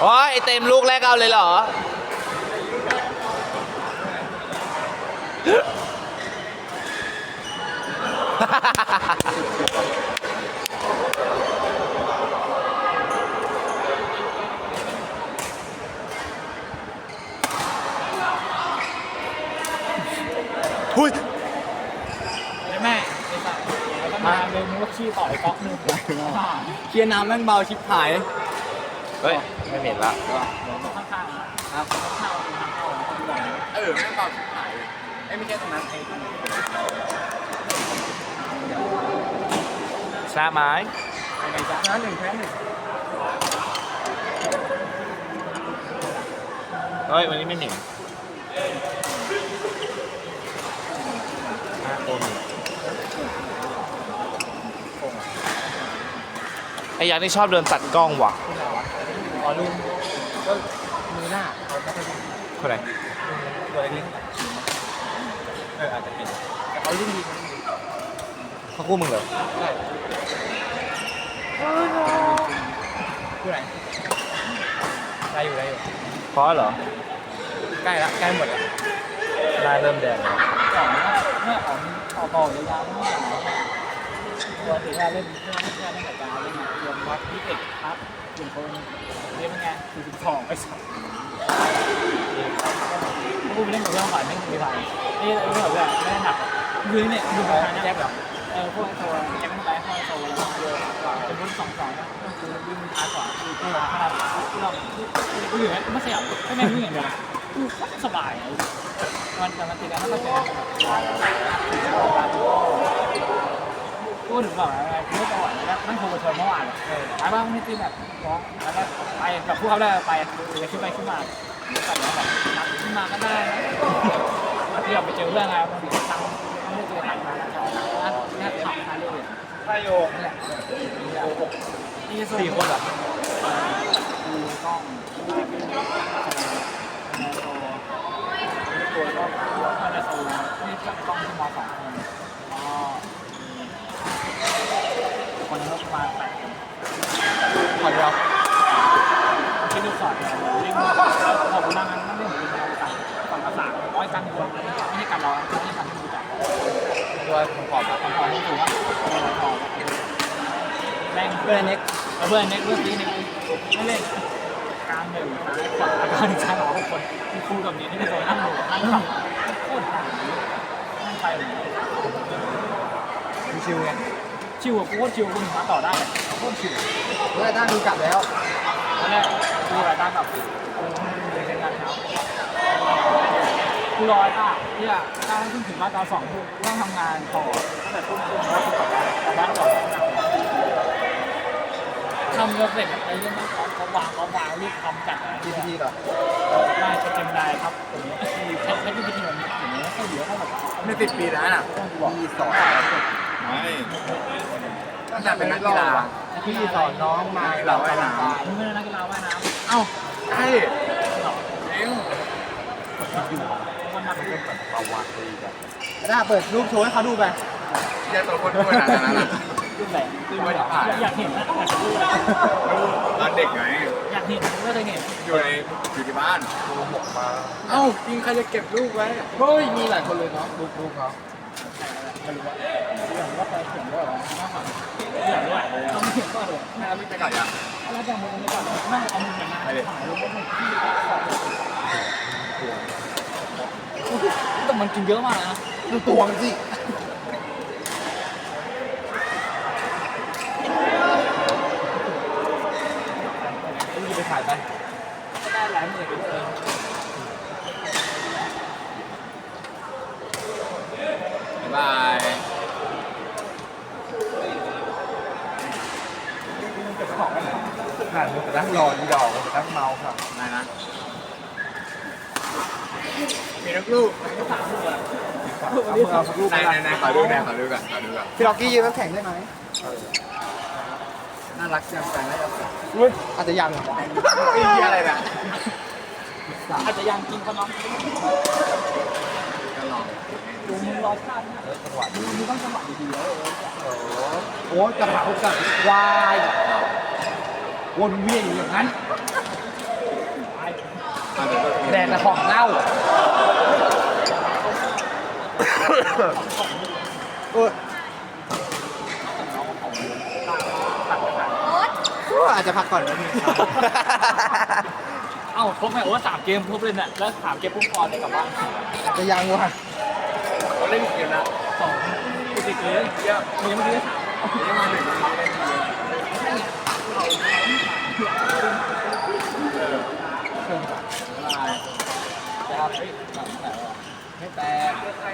โอ้ยไอเต็มลูกแรกเอาเลยเหรอ หุ้ยแม่ไอ้สัตว์แล้วก็มาเร็วนึกว่าขี้ต่อยก๊อกหนึงเคลียร์น้ำแม่งเบาชิบหาย เฮ้ย ไม่เหม็นละข้างๆนะครับข้างๆคือทางเข้าของคนด้วยเออแม่งเบาชิบหายเลยไอ้ยไม่ใช่ตรงนั้นไอ้ตรงนี้ชนะไม้ไปจ้ะชนะหนึ่งแพ้หนึ่งเฮ้ย วันนี้ไม่เหม็นห้าคนไอ้ยักษ์นี่ชอบเดินตัดกล้องว่ะ อ๋อลืมก็มือหน้าเขาก็จะคนไหนตัวเล็กๆเอออาจจะเป็นแต่เขายิ่งดีเขาคู่มึงเหรอใช่คือไหนได้อยู่ได้อยู่เพราะเหรอใกล้ละใกล้หมดแล้วหน้าเริ่มแดงแล้วสอเมื่อของต่อต่อยาวๆตัวถือว่าเล่นเพื่นเพื่อนเล่นกับจาเล่นรวมวัดยี่สิเอ็ดครับ เปลี่ยนคนเล่นเป็นไงสี่สิบสองไปสองกูไปเล่นกับเพื่อนก่อนไม่มีทางนี่เรื่องแบบไม่หนักคือเนี่ยดูไปทางแจ็คแบบเออพวกไอ้ตัวแจ็คไม่ไปพวกไอ้ตัวแล้วเยอะกว่าจะรุ่นสองสองก็คือวิ่งช้ากว่าคือตัวขนาดเรากูอยู่เนี่ยไม่ขยับไม่แม่งวิ่งอย่างเดียวกูสบายมันแต่มันติดแล้วถ้าเรา เจอกูถึงบอกอะไรไม่ประวัติแล้วนั่งโทรมาชวนเมื่อวานเลยถามว่าไม่ตีแบบร้องแล้วก็ไปกับพวกเขาได้ไปเดี๋ยขึ้นไปขึ้นมาตัดแล้วแบบขึ้นมาก็ได้นะที่เราไปเจอเรื่องอะไรมันมีตังไม่ได้เจอตังมาแล้วนี่ขับมาเรื่อยใช่โยนี่แหละนี่สี่คนเหรอกูต้องตัวก็ก็จะโซนนี่ก็ต้องที่มสองคน อ๋อคนนึงปาแปดคนขอเดียวคิดดูสอดเนี่ยเล่นพอกูนั่งนั้นนั่เล่นอยู่ในต่ฝั่งภาษาร้อยกันคนไม่ใช่กันร้อยไม่ใช่กันที่รู้จักตัวผมขอบอะคำขอให้ถูว่าแรงเพื่อนเน็กเพื่อนเน็กเพื่อนตีเน็กไม่เล่นกางหนึ่งฝั่งแล้วก็ในชั้นของคนที่คู่กับนี้ที่เป็นโซนนั่งอยู่นั่งขับโคตรห่างนั่งไปเลยชิวไง ชิวอะกูโคตรชิวกูถึงมาต่อได้โคตรชิวเพื่อนด้านดูกลับแล้วตอนแรกกูรายการแบบกูเรียนงานเช้ากูรอไอ้ต้าเนี่ยต้าให้ขึ้นถึงมาตอนสองทุกูต้องทำงานต่อตั้งแต่ทุ่มครึ่งแล้วกูกลับบ้านก่อนทำจนเสร็จไอ้เรื่องนั้นเขาเขาวางเขาวางรีบทำจัดอะไรพีที่พีเหรอได้จะเต็มได้ครับผมใช้ใช้ที่พิธีแบบนี้อย่างนี้ก็เหลือเท่าแบบไม่ติดปีแล้วน่ะต้องบอกปีสอน ไม่ตั้งแต่เป็นนักกีฬาพี่สอนน้องมาเราว่ายน้มึงไม่ได้นักกีฬาว่ายน้ำเอ้าใช่เอ็งำมันนักเรียนถ้าเปิดรูปโชว์ให้เขาดูไปอย่าตัวคนด้วยนะนั้นอะรุ่นแหลมที่ไม่ได้ผ่านอยากเห็นนะอยากดูตอนเด็กไงอยากเห็นก็จะเห็นอยู่ในอยู่ที่บ้านเอ้าจริงใครจะเก็บรูปไว้เฮ้ยมีหลายคนเลยเนาะรูปรูปเขา ไม่รู้ว่าอย่างว่าไปเขียนด้วยหรอน่าฝันอย่างด้วยต้องเขียนก่อนเลยแม่รีบไปก่อนยังแล้วจะมึงไม่ก่อนนั่งเอามาถ่ายรูปไม่ที่แต่มันกินเยอะมากนะดูตัวมันสิรีบไปถ่ายไปได้หลายหมื่นเลยบายบาย ผ่านมือแต่นั่งรอดีดอกแต่นั่งเมาค่ะนายนะมีนักลูกสามหมื่นเอามือเอาสักรูปนายนายนายขอดูนายขอดูก่อนขอดูก่อนพี่ล็อกกี้ยืนน้ำแข็งได้ไหมน่ารักจังแต่น่าจะอุ้ยอาจจะยังไอ้เหี้ยอะไรนะอาจจะยังกินขนมกันหรอดูมึงรอชาติจังหวะมึงต้องจังหวะดีๆแล้วโอ้ยกระเป๋ากับวาย วนเวียนอยู่อย่างนั้นอะเดี๋ยวก็แดกแต่ของเน่าโอ้ยก็อาจจะพักก่อนนะพี่เอ้าครบไหมโอ้สามเกมครบเลยเนี่ยแล้วสามเกมปุ๊บพอได้กลับบ้านอาจจะยังว่ะเขาเล่นเกมนะสองติดเลยเยอะมึงยังไม่ได้สามยังมาหนึ่งไม่ได้ทีเลยนะครับเฮ้ยสามไหนวะ ไม่แตกไม่ใช่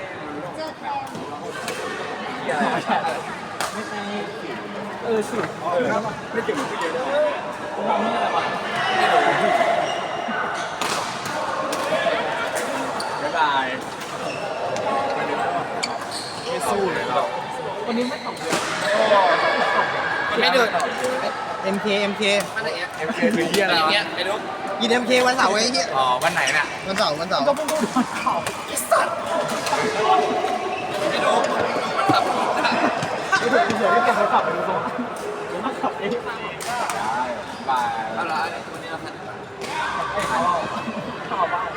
เออสิเออไม่เก่งเหมือนพี่เดียวเลยผมมองไม่ได้วะบ๊ายบายไม่สู้เลยเราวันนี้ไม่ตกเลยไม่เดิน MK MK เอ็มเคคือเยี่ยอะไรวะไอ้ลูกกิน MK วันเสาร์ไอ้เหี้ยอ๋อวันไหนน่ะวันเสาร์วันเสาร์ก็เพิ่งโดนข่าวไอ้ลูกมันตับผิดนะเดี๋ยวเดี๋ยวเก็บโทรศัพท์ไปดูตรงเดี๋ยวมาขับเองบายอะไรวันนี้เราพันข่าวข่าวบ้าน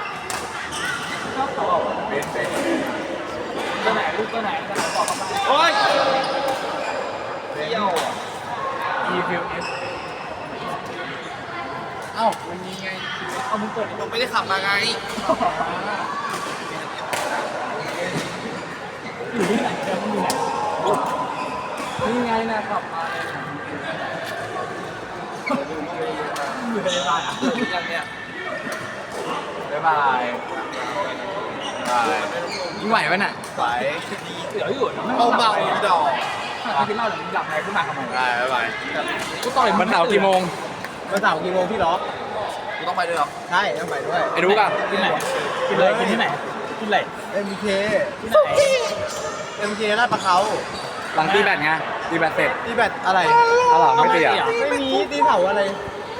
ข่าวข่าวเป็นเป็นตัวไหนลูกตัวไหนตัวไหนบอกเขาบ้างโอ้ยเที่ยวอะ อี ฟิวเอฟเอ้ามันมีไง เอามึงเปิดดิผมไม่ได้ขับมาไงอยู่ที่ไหนเดี๋ยวมันอยู่ไหนนี่ไงนะขับมาอยู่ในบ้านอะยังเนี่ยบ๊ายบายบายยิ่งไหวไหมน่ะไปเดี๋ยวอยู่นะเบาเบาดอกถ้ากินเหล้าเดี๋ยวมึงหลับในขึ้นมาทำไมบายบ๊ายบาย กูต่อยมันเสาร์กี่โมงวันเสาร์กี่โมงพี่ล็อกกูต้องไปด้วยหรอ ใช่ต้องไปด้วยไอ้รู้ป่ะกินไหนกินเลยกินที่ไหนกินไหน MK ที่ไหน MK ลาดประเขาหลังตีแบตไงตีแบตเสร็จตีแบตอะไรเอาหรอไม่ตีอะไม่มีตีเสาอะไร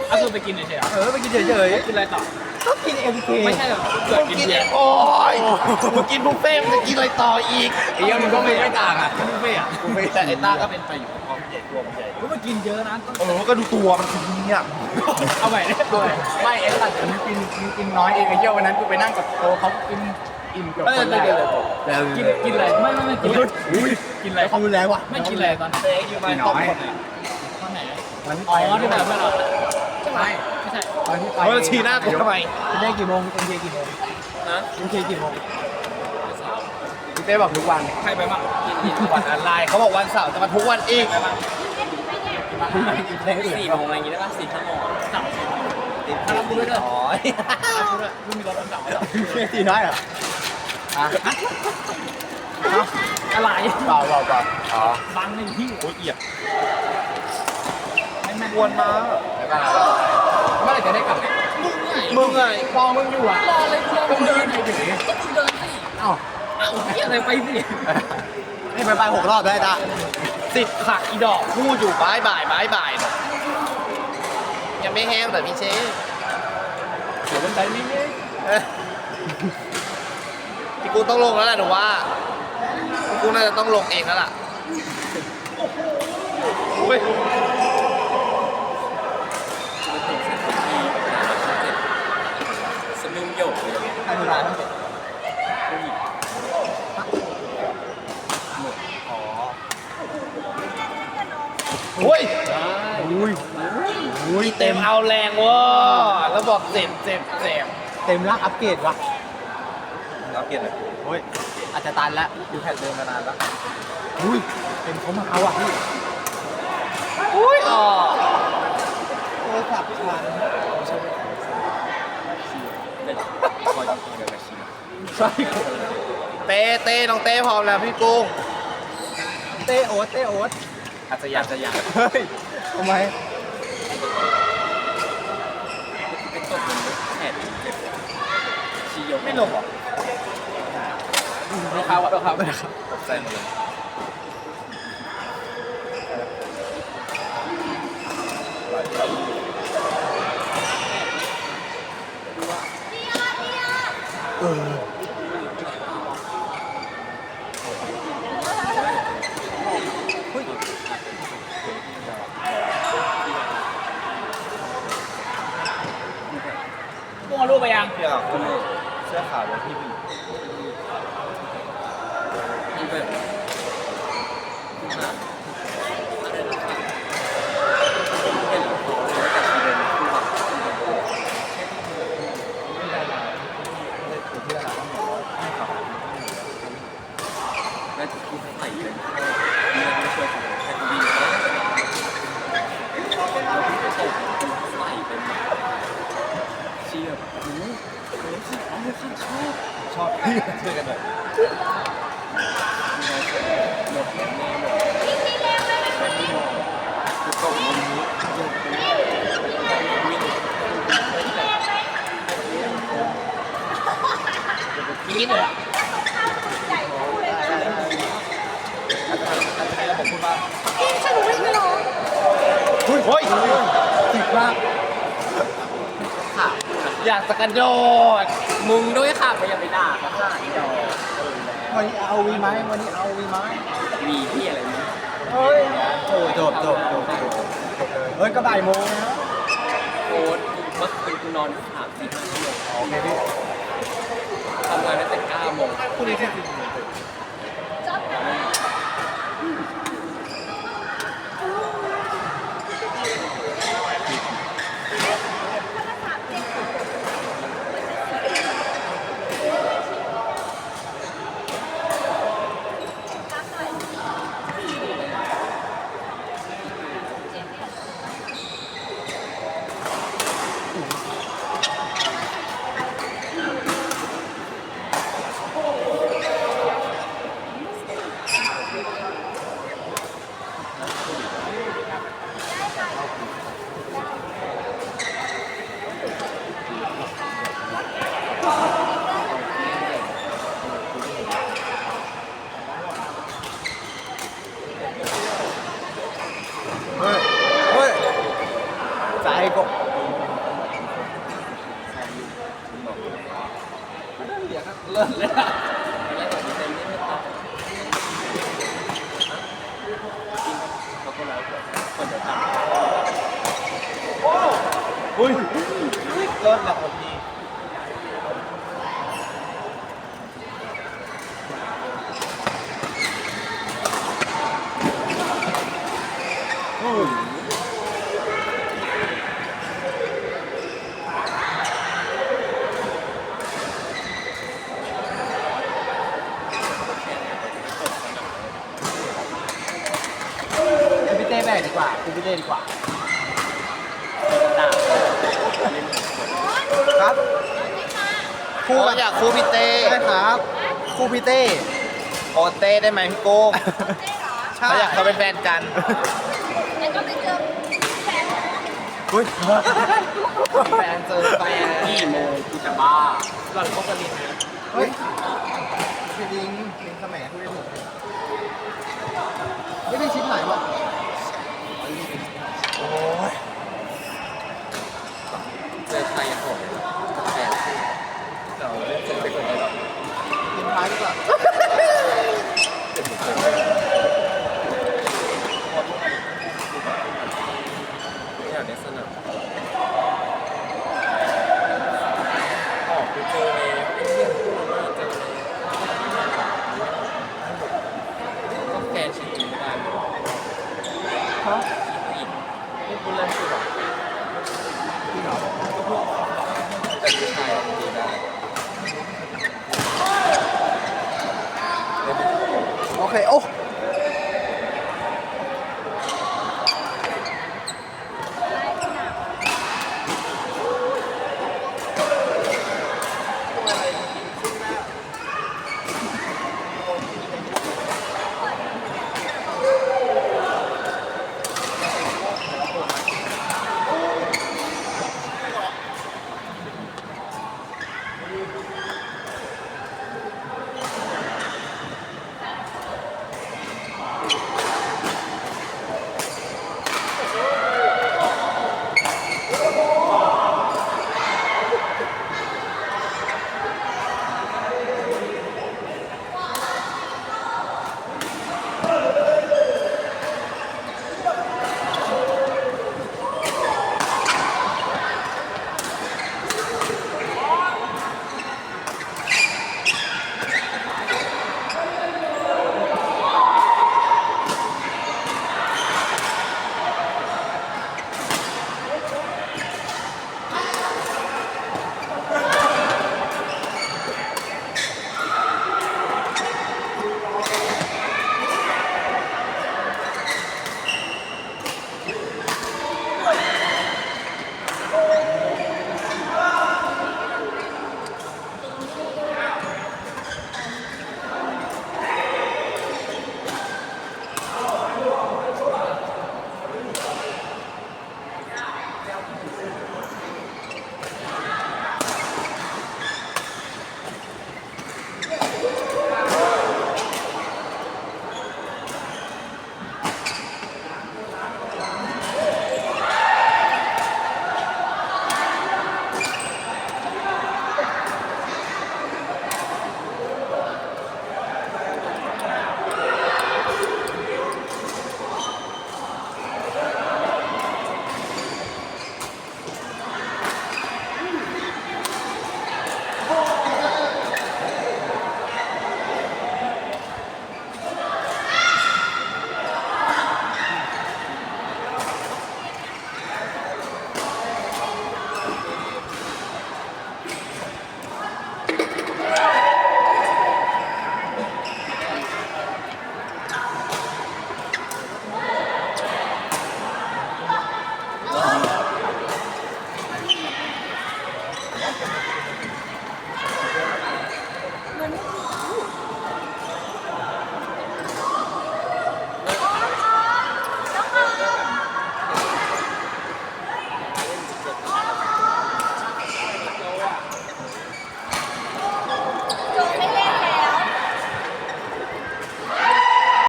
เอาคือไปกินเฉยๆเออไปกินเฉยกินอะไรต่อ ๆก็กิน MK ไม่ใช่หรอเกิดกินเบียร์โอ้ยมึงกินบุฟเฟ่ต์มันจะกินอะไรต่ออีกไอ้เหี้ยมึงก็ไม่ไม่ต่างอะบุฟเฟ่อะบุฟเฟ่ต์แต่ไอ้ต้าก็เป็นไปอยู่พร้อมใหญ่รวมใหญ่รู้ว่า กินเยอะนะต้องเออก็ดูตัวมันสิเนี่ย เอาใหม่เอาใหม่ไม่ไอ้ตัดมึงกินมึงกินน้อยเองไอ้เหี้ยวันนั้นกูไปนั่งกับโตะเขากินอิ่มเกือบคนแรกกินกินอะไรไม่ไม่ไม่กินกินอะไรความรุนแรงว่ะไม่กินอะไรตอนเต๊กอยู่มาต้มคนเนี่ยตอนไหนวันที่อ๋อที่แบบเมื่อเราไม่ไม่ใช่ตอนที่ไปเขาจะชี้หน้ากูทำไมกินได้กี่โมง MK กี่โมงนะ MK กี่โมงพี่เต้บอกทุกวันใครไปบ้างกินวันอะไรเขาบอกวันเสาร์จะมาทุกวันอีก สี่โมงอะไรอย่างงี้ได้ป่ะสี่ชั่วโมงสามชั่วโมงถ้ารับกูด้วยอ๋อรับกูด้วยกูมีรถวันเสาร์ตีน้อยเหรออะอะไรเปล่าเปล่าเปล่าอ๋อบังในที่โอ้ยเอียดไม่แม่วนมาเมื่อไหร่จะได้กลับเนี่ยมึงไงรอมึงอยู่อะรอเลยกูรอก็มึมึงเดินไปถึงก็มึงเดินสิเอ้าเอ้าเฮียอะไรไปสินี่ไปไปหกรอบได้ตา สิบขักอีดอกพูดอยู่บายบายบายบายนะยังไม่แห้งแต่พี่เชฟเดี๋ยวมันไปนี่นี่เอ้ยพี่กูต้องลงแล้วแหละหนูว่าพี่กูน่าจะต้องลงเองแล้วล่ะโอ้ยสนุกโยกใครเวลาทั้งเสร็จ โอ้ยอุ้ยอุ้ยเต็เต็มมเอาแรงเว้ยแล้วบอกเจ็บเจ็บเจ็บเต็มร่างอัปเกรดว่ะรับเกียรติเลยโอ้ยอาจจะตันแล้วอยู่แผ่นเดิมมานานแล้วอุ้ยเต็มเขามาเอาอะพี่อุ้ยอ๋อโทรศัพท์ชาร์จเต้เต้น้องเต้พร้อมแล้วพี่กุ้งเต้โอ๊ตเต้โอ๊ต อาจจะอยากจะอยากเฮ้ยทำไมไม่ลงหรอลูกค้าวัดลูกค้าวัดตกใจหมดเลยเออ เอารูป ไปยังพี่อะคนเสื้อขาวเลยพี่พี่แล้วที่ใส่เป็นเนื้อไม่ช่วยกันแค่ดีแล้วพี่ไปตกใส่เป็นเชียบโอ้โหโอ้โหเอาเลยข้างชอบ ชอบพี่ช่วยกันหน่อย หมดแน่หมดคือตกบนนี้วิ่ง กินเลยอะแล้วผมพูดว่าเฮ้ยเฮ้ยจิกมากอยากจะกระโดดมึงด้วยค่ะไม่อย่าไปด่าเขาค่ะอีดอกวันนี้เอาวีไหมวันนี้เอาวีไหมมีที่อะไรนี่เฮ้ยโอ้จบจบจบจบเฮ้ยก็บ่ายโมงนะโอ๊ตเมื่อคืนกูนอนสามสี่ห้าชั่วโมงโอเคพี่ ทำงาตั้งแต่เก้าโมง คุณนี้ที่เฮ้ยเฮ้ยใจก็ เลิศเลยอะไม่ได้แบบเต็มที่ไม่ตัดเขาก็แล้วคนจะตัดอุ้ยเลิศแบบผมดี แบกดีกว่าคุณพี่เต้ดีกว่าครับคู่อยากคู่พี่เต้ใช่ครับคู่พี่เต้โอเต้ได้ไหมพี่โก้งใช่เขาอยากเขาเป็นแฟนกันแล้วก็ไปเจอแฟนอุ้ยแฟนเจอแฟนกี่โมงกูจะบ้าหล่อนพบกันลินนะเฮ้ยพี่ลิงลิงสมัยคุยถูกไม่ได้ชิปไหนวะ โอ้ย เจอใครยังโหดแฟนเราเล่นเสร็จไปคนเดียว ทิ้งท้ายดีกว่า ไม่อยากได้สนาม ออกไปเจอแล้วไอ้เหี้ยพูดว่าเจอแล้ว ก็แฟนฉันกินไม่ได้เลย ฮะอีกนี่พูดเล่นคือแบ